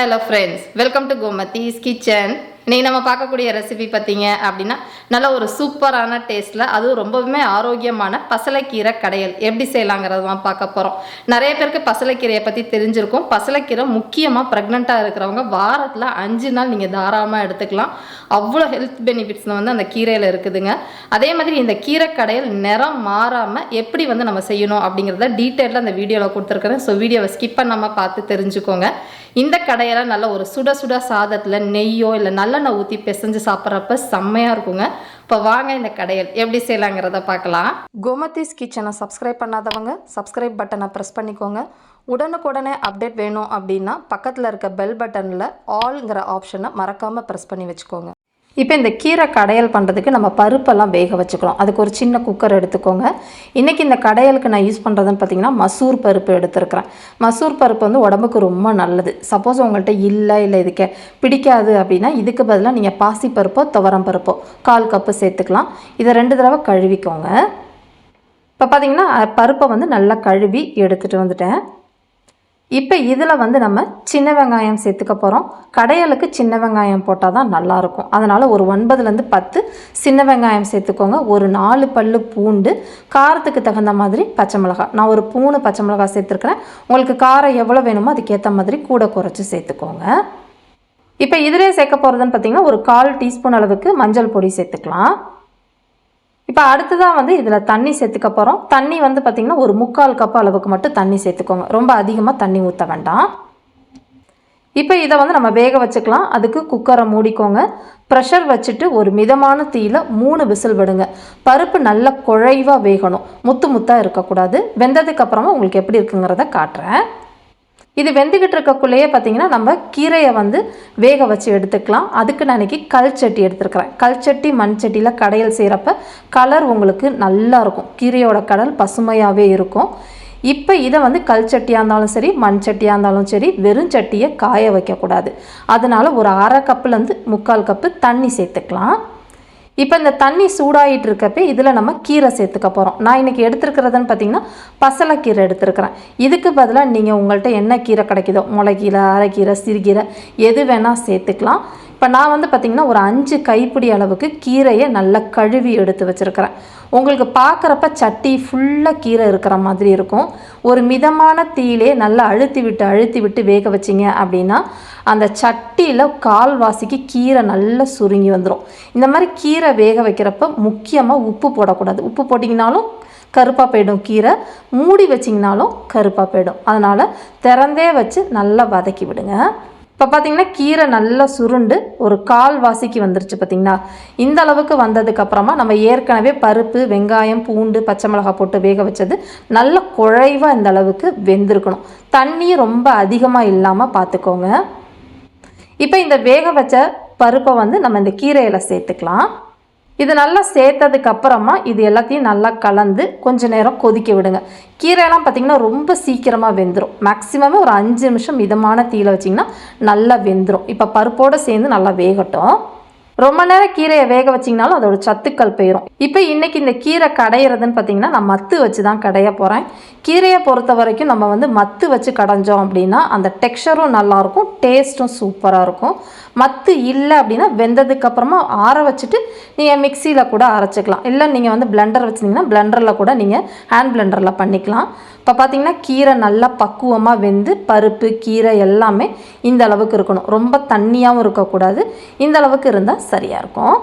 Hello friends welcome to Gomathi's kitchen இன்றைக்கி நம்ம பார்க்கக்கூடிய ரெசிபி பார்த்தீங்க அப்படின்னா நல்ல ஒரு சூப்பரான டேஸ்ட்டில் அதுவும் ரொம்பவுமே ஆரோக்கியமான பசலைக்கீரை கடையல். எப்படி செய்யலாங்கிறது தான் பார்க்க போகிறோம் நிறைய பேருக்கு பசலைக்கீரையை பற்றி தெரிஞ்சிருக்கும். பசலைக்கீரை முக்கியமாக ப்ரெக்னெண்ட்டாக இருக்கிறவங்க வாரத்தில் அஞ்சு நாள் நீங்கள் தாராளமாக எடுத்துக்கலாம். அவ்வளோ ஹெல்த் பெனிஃபிட்ஸ் வந்து அந்த கீரையில் இருக்குதுங்க. அதே மாதிரி இந்த கீரை கடையல் நிறம் மாறாமல் எப்படி வந்து நம்ம செய்யணும் அப்படிங்கிறத டீட்டெயிலாக அந்த வீடியோவில் கொடுத்துருக்குறேன். ஸோ வீடியோவை ஸ்கிப் பண்ணாமல் பார்த்து தெரிஞ்சுக்கோங்க. இந்த கடையெல்லாம் நல்ல ஒரு சுட சுட சாதத்தில் நெய்யோ இல்லை நல்ல நான் ஊற்றி பிசைஞ்சு சாப்பிட்றப்ப செம்மையாக இருக்குங்க. இப்போ வாங்க இந்த கடையல். எப்படி செய்யலாங்கிறத பார்க்கலாம். கோமதிஸ் கிச்சனை சப்ஸ்கிரைப் பண்ணாதவங்க சப்ஸ்கிரைப் பட்டனை ப்ரெஸ் பண்ணிக்கோங்க. உடனுக்குடனே அப்டேட் வேணும் அப்படின்னா பக்கத்தில் இருக்க பெல் பட்டனில் ஆல்ங்கிற ஆப்ஷனை மறக்காமல் ப்ரெஸ் பண்ணி வச்சுக்கோங்க. இப்போ இந்த கீரை கடையல் பண்ணுறதுக்கு நம்ம பருப்பெல்லாம் வேக வச்சுக்கலாம் அதுக்கு ஒரு சின்ன குக்கர் எடுத்துக்கோங்க. இன்றைக்கி இந்த கடையலுக்கு நான் யூஸ் பண்ணுறதுன்னு பார்த்தீங்கன்னா மசூர் பருப்பு எடுத்துருக்கிறேன். மசூர் பருப்பு வந்து உடம்புக்கு ரொம்ப நல்லது. சப்போஸ் உங்கள்கிட்ட இல்லை இல்லை இதுக்கு பிடிக்காது அப்படின்னா இதுக்கு பதிலாக நீங்கள் பாசி பருப்போ துவரம் பருப்போ கால் கப்பு சேர்த்துக்கலாம். இதை ரெண்டு தடவை கழுவிக்கோங்க. இப்போ பார்த்தீங்கன்னா பருப்பை வந்து நல்லா கழுவி எடுத்துகிட்டு வந்துட்டேன். இப்போ இதில் வந்து நம்ம சின்ன வெங்காயம் சேர்த்துக்க போகிறோம் கடையலுக்கு சின்ன வெங்காயம் போட்டால் தான் நல்லாயிருக்கும் அதனால் ஒரு ஒன்பதுலேருந்து பத்து சின்ன வெங்காயம் சேர்த்துக்கோங்க. ஒரு நாலு பல்லு பூண்டு காரத்துக்கு தகுந்த மாதிரி பச்சை மிளகாய். நான் ஒரு மூணு பச்சை மிளகாய் சேர்த்துருக்குறேன். உங்களுக்கு காரம் எவ்வளோ வேணுமோ அதுக்கேற்ற மாதிரி கூட குறைச்சி சேர்த்துக்கோங்க. இப்போ இதிலே சேர்க்க போகிறதுன்னு பார்த்தீங்கன்னா ஒரு கால் டீஸ்பூன் அளவுக்கு மஞ்சள் பொடி சேர்த்துக்கலாம். இப்போ அடுத்ததாக வந்து இதில் தண்ணி சேர்த்துக்க போகிறோம் தண்ணி வந்து பார்த்திங்கன்னா ஒரு முக்கால் கப் அளவுக்கு மட்டும் தண்ணி சேர்த்துக்கோங்க. ரொம்ப அதிகமாக தண்ணி ஊற்ற வேண்டாம். இப்போ இதை வந்து நம்ம வேக வச்சுக்கலாம். அதுக்கு குக்கரை மூடிக்கோங்க. ப்ரெஷர் வச்சுட்டு ஒரு மிதமான தீயில மூணு விசில் விடுங்க. பருப்பு நல்ல குழைவாக வேகணும். முத்து முத்தாக இருக்கக்கூடாது. வெந்ததுக்கப்புறமா உங்களுக்கு எப்படி இருக்குங்கிறத காட்டுறேன். இது வெந்துக்கிட்டு இருக்கக்குள்ளேயே பார்த்தீங்கன்னா நம்ம கீரையை வந்து வேக வச்சு எடுத்துக்கலாம். அதுக்கு நான் இன்னைக்கு கல் சட்டி எடுத்துருக்கிறேன். கல் சட்டி மண் சட்டியில் கடையில் செய்கிறப்ப கலர் உங்களுக்கு நல்லா இருக்கும். கீரையோட கடல் பசுமையாகவே இருக்கும். இப்போ இதை வந்து கல் சட்டியாக இருந்தாலும் சரி மண் சட்டியாக இருந்தாலும் சரி வெறும் சட்டியை காய வைக்கக்கூடாது. அதனால் ஒரு அரை கப்புலேருந்து முக்கால் கப்பு தண்ணி சேர்த்துக்கலாம். இப்போ இந்த தண்ணி சூடாகிட்டு இருக்கப்பே இதில் நம்ம கீரை சேர்த்துக்க போகிறோம் நான் இன்றைக்கி எடுத்துருக்கிறதுன்னு பார்த்தீங்கன்னா பசலைக்கீரை எடுத்துருக்கிறேன். இதுக்கு பதிலாக நீங்கள் உங்கள்கிட்ட என்ன கீரை கிடைக்குதோ முளைக்கீரை அரைக்கீரை சிறுகீரை எது வேணால் சேர்த்துக்கலாம். இப்போ நான் வந்து பார்த்திங்கன்னா ஒரு அஞ்சு கைப்பிடி அளவுக்கு கீரையை நல்லா கழுவி எடுத்து வச்சுருக்கிறேன். உங்களுக்கு பார்க்குறப்ப சட்டி ஃபுல்லாக கீரை இருக்கிற மாதிரி இருக்கும். ஒரு மிதமான தீயிலே நல்லா அழுத்தி விட்டு அழுத்தி விட்டு வேக வச்சிங்க அப்படின்னா அந்த சட்டியில் கால்வாசிக்கு கீரை நல்லா சுருங்கி வந்துடும் இந்த மாதிரி கீரை வேக வைக்கிறப்ப முக்கியமாக உப்பு போடக்கூடாது. உப்பு போட்டிங்கனாலும் கருப்பாக போயிடும் கீரை. மூடி வச்சிங்கனாலும் கருப்பாக போயிடும். அதனால் திறந்தே வச்சு நல்லா வதக்கி விடுங்க. இப்போ பார்த்தீங்கன்னா கீரை நல்லா சுருண்டு ஒரு கால் வாசிக்கு வந்துருச்சு பார்த்தீங்கன்னா இந்த அளவுக்கு வந்ததுக்கப்புறமா நம்ம ஏற்கனவே பருப்பு வெங்காயம் பூண்டு பச்சை மிளகாய் போட்டு வேக வச்சது நல்ல குழைவாக இந்த அளவுக்கு வெந்திருக்கணும். தண்ணி ரொம்ப அதிகமாக இல்லாமல் பார்த்துக்கோங்க இப்போ இந்த வேக வச்ச பருப்பை வந்து நம்ம இந்த கீரையில் சேர்த்துக்கலாம். இது நல்லா சேர்த்ததுக்கு அப்புறமா இது எல்லாத்தையும் நல்லா கலந்து கொஞ்ச நேரம் கொதிக்க விடுங்க. கீரையெல்லாம் பார்த்திங்கன்னா ரொம்ப சீக்கிரமாக வெந்துடும் மேக்ஸிமமே ஒரு அஞ்சு நிமிஷம் மிதமான தீயில வச்சிங்கன்னா நல்லா வெந்துடும் இப்போ பருப்போடு சேர்ந்து நல்லா வேகட்டும். ரொம்ப நேரம் கீரையை வேக வச்சிங்கனாலும் அதோட சத்துக்கள் போயிடும் இப்போ இன்றைக்கி இந்த கீரை கடையிறதுன்னு பார்த்தீங்கன்னா நான் மத்து வச்சு தான் கடைய போகிறேன் கீரையை பொறுத்த வரைக்கும் நம்ம வந்து மத்து வச்சு கடைஞ்சோம் அப்படின்னா அந்த டெக்ஸ்டரும் நல்லாயிருக்கும் டேஸ்ட்டும் சூப்பராக இருக்கும். மத்து இல்லை அப்படின்னா வெந்ததுக்கப்புறமா ஆற வச்சுட்டு நீங்கள் மிக்சியில் கூட அரைச்சிக்கலாம். இல்லை நீங்கள் வந்து பிளெண்டர் வச்சுருந்தீங்கன்னா பிளெண்டரில் கூட நீங்கள் ஹேண்ட் பிளெண்டரில் பண்ணிக்கலாம். இப்போ பார்த்தீங்கன்னா கீரை நல்லா பக்குவமாக வெந்து பருப்பு கீரை எல்லாமே இந்த அளவுக்கு இருக்கணும். ரொம்ப தண்ணியாகவும் இருக்கக்கூடாது. இந்த அளவுக்கு இருந்தால் சரியாக இருக்கும்.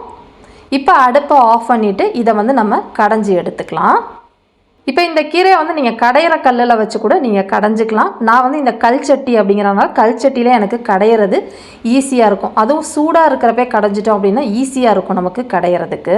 இப்போ அடுப்பை ஆஃப் பண்ணிவிட்டு இதை வந்து நம்ம கடைஞ்சி எடுத்துக்கலாம். இப்போ இந்த கீரையை வந்து நீங்கள் கடையிற கல்லில் வச்சு கூட நீங்கள் கடைஞ்சிக்கலாம். நான் வந்து இந்த கல் சட்டி அப்படிங்கிறனால கல் சட்டியில் எனக்கு கடையிறது ஈஸியாக இருக்கும். அதுவும் சூடாக இருக்கிறப்பே கடைஞ்சிட்டோம் அப்படின்னா ஈஸியாக இருக்கும் நமக்கு கடையிறதுக்கு.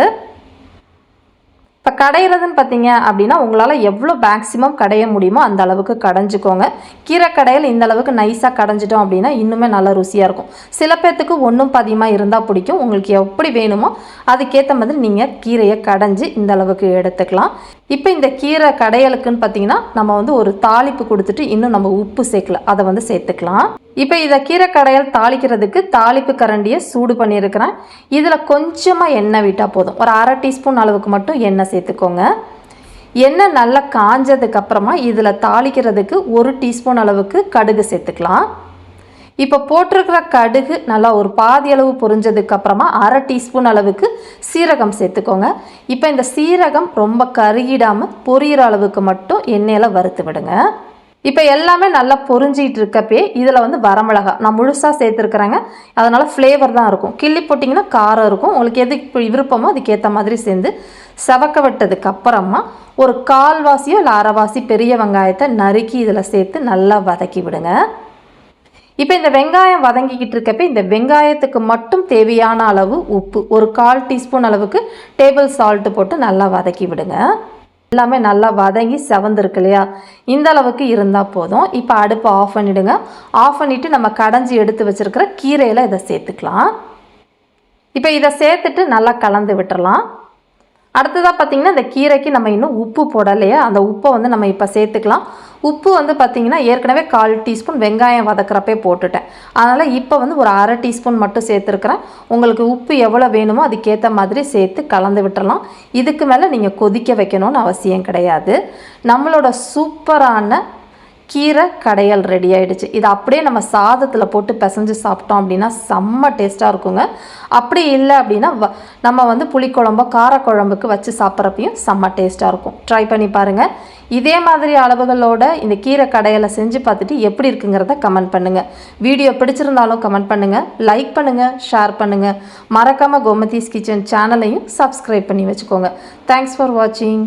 இப்போ கடையிறதுன்னு பார்த்தீங்க அப்படின்னா உங்களால் எவ்வளோ மேக்ஸிமம் கடைய முடியுமோ அந்த அளவுக்கு கடைஞ்சிக்கோங்க. கீரை கடையில் இந்த அளவுக்கு நைஸாக கடைஞ்சிட்டோம் அப்படின்னா இன்னுமே நல்லா ருசியாக இருக்கும். சில பேர்த்துக்கு ஒன்றும் பதியமாக இருந்தால் பிடிக்கும். உங்களுக்கு எப்படி வேணுமோ அதுக்கேற்ற மாதிரி நீங்கள் கீரையை கடைஞ்சி இந்த அளவுக்கு எடுத்துக்கலாம். இப்போ இந்த கீரை கடையலுக்குன்னு பார்த்தீங்கன்னா நம்ம வந்து ஒரு தாளிப்பு கொடுத்துட்டு இன்னும் நம்ம உப்பு சேர்க்கல அதை வந்து சேர்த்துக்கலாம். இப்போ இதை கீரை கடையல் தாளிக்கிறதுக்கு தாளிப்பு கரண்டியை சூடு பண்ணியிருக்கிறேன். இதில் கொஞ்சமாக எண்ணெய் விட்டால் போதும். ஒரு அரை டீஸ்பூன் அளவுக்கு மட்டும் எண்ணெய் சேர்த்துக்கோங்க. எண்ணெய் நல்லா காஞ்சதுக்கப்புறமா இதில் தாளிக்கிறதுக்கு ஒரு டீஸ்பூன் அளவுக்கு கடுகு சேர்த்துக்கலாம். இப்போ போட்டிருக்கிற கடுகு நல்லா ஒரு பாதி அளவு பொரிஞ்சதுக்கு அப்புறமா அரை டீஸ்பூன் அளவுக்கு சீரகம் சேர்த்துக்கோங்க. இப்போ இந்த சீரகம் ரொம்ப கருகிடாமல் பொரியிற அளவுக்கு மட்டும் எண்ணெயில் வறுத்து விடுங்க. இப்போ எல்லாமே நல்லா பொரிஞ்சிட்டு இருக்கப்பே இதில் வந்து வரமிளகா. நான் முழுசாக சேர்த்துருக்குறேங்க. அதனால் ஃப்ளேவர் தான் இருக்கும். கிள்ளி போட்டிங்கன்னா காரம் இருக்கும். உங்களுக்கு எது விருப்பமோ அதுக்கேற்ற மாதிரி சேர்ந்து செவக்க விட்டதுக்கு அப்புறமா ஒரு கால்வாசியோ இல்லை அரைவாசி பெரிய வெங்காயத்தை நறுக்கி இதில் சேர்த்து நல்லா வதக்கி விடுங்க. இப்போ இந்த வெங்காயம் வதங்கிக்கிட்டு இருக்கப்ப இந்த வெங்காயத்துக்கு மட்டும் தேவையான அளவு உப்பு. ஒரு கால் டீஸ்பூன் அளவுக்கு டேபிள் சால்ட்டு போட்டு நல்லா வதக்கி விடுங்க. எல்லாமே நல்லா வதங்கி செவந்திருக்கு இல்லையா? இந்த அளவுக்கு இருந்தால் போதும். இப்போ அடுப்பை ஆஃப் பண்ணிவிடுங்க ஆஃப் பண்ணிவிட்டு நம்ம கடைஞ்சி எடுத்து வச்சுருக்கிற கீரையில் இதை சேர்த்துக்கலாம். இப்போ இதை சேர்த்துட்டு நல்லா கலந்து விட்டுறலாம். அடுத்ததாக பார்த்திங்கன்னா இந்த கீரைக்கு நம்ம இன்னும் உப்பு போடலையா அந்த உப்பை வந்து நம்ம இப்போ சேர்த்துக்கலாம். உப்பு வந்து பார்த்திங்கன்னா ஏற்கனவே கால் டீஸ்பூன் வெங்காயம் வதக்கிறப்பே போட்டுட்டேன். அதனால் இப்போ வந்து ஒரு அரை டீஸ்பூன் மட்டும் சேர்த்துருக்குறேன். உங்களுக்கு உப்பு எவ்வளோ வேணுமோ அதுக்கேற்ற மாதிரி சேர்த்து கலந்து விட்டுடலாம் இதுக்கு மேலே நீங்கள் கொதிக்க வைக்கணும்னு அவசியம் கிடையாது. நம்மளோட சூப்பரான கீரை கடையல் ரெடி ஆகிடுச்சு இது அப்படியே நம்ம சாதத்தில் போட்டு பிசைஞ்சு சாப்பிட்டோம் அப்படின்னா செம்ம டேஸ்ட்டாக இருக்குங்க. அப்படி இல்லை அப்படின்னா வ- நம்ம வந்து புளிக்குழம்போ காரக்குழம்புக்கு வச்சு சாப்பிட்றப்பையும் செம்ம டேஸ்ட்டாக இருக்கும். ட்ரை பண்ணி பாருங்கள் இதே மாதிரி அளவுகளோட இந்த கீரை கடையலை செஞ்சு பார்த்துட்டு எப்படி இருக்குங்கிறத கமெண்ட் பண்ணுங்கள் வீடியோ பிடிச்சிருந்தாலும் கமெண்ட் பண்ணுங்கள் லைக் பண்ணுங்கள் ஷேர் பண்ணுங்கள் மறக்காமல் கோமதீஸ் கிச்சன் சேனலையும் சப்ஸ்கிரைப் பண்ணி வச்சுக்கோங்க. தேங்க்ஸ் ஃபார் வாட்சிங்